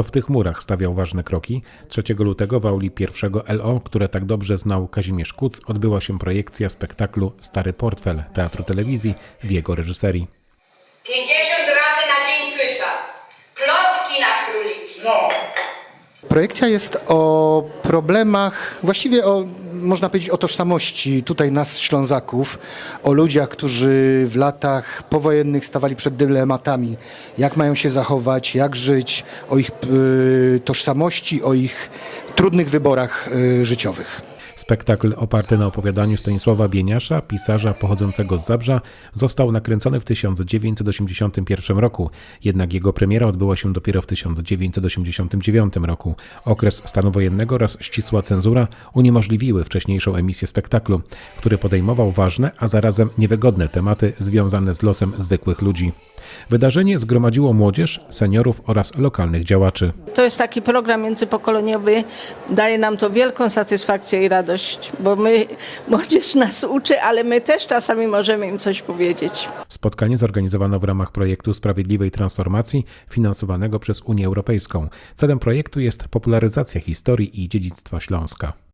to w tych murach stawiał ważne kroki. 3 lutego w auli pierwszego LO, które tak dobrze znał Kazimierz Kuc, odbyła się projekcja spektaklu Stary Portfel Teatru Telewizji w jego reżyserii. 50 razy na dzień słyszę. Plotki na króliki. No. Projekcja jest o problemach, właściwie o, można powiedzieć, o tożsamości tutaj nas, Ślązaków, o ludziach, którzy w latach powojennych stawali przed dylematami, jak mają się zachować, jak żyć, o ich y, tożsamości, o ich trudnych wyborach y, życiowych. Spektakl oparty na opowiadaniu Stanisława Bieniasza, pisarza pochodzącego z Zabrza, został nakręcony w 1981 roku, jednak jego premiera odbyła się dopiero w 1989 roku. Okres stanu wojennego oraz ścisła cenzura uniemożliwiły wcześniejszą emisję spektaklu, który podejmował ważne, a zarazem niewygodne tematy związane z losem zwykłych ludzi. Wydarzenie zgromadziło młodzież, seniorów oraz lokalnych działaczy. To jest taki program międzypokoleniowy, daje nam to wielką satysfakcję i radość, bo my, młodzież nas uczy, ale my też czasami możemy im coś powiedzieć. Spotkanie zorganizowano w ramach projektu Sprawiedliwej Transformacji finansowanego przez Unię Europejską. Celem projektu jest popularyzacja historii i dziedzictwa Śląska.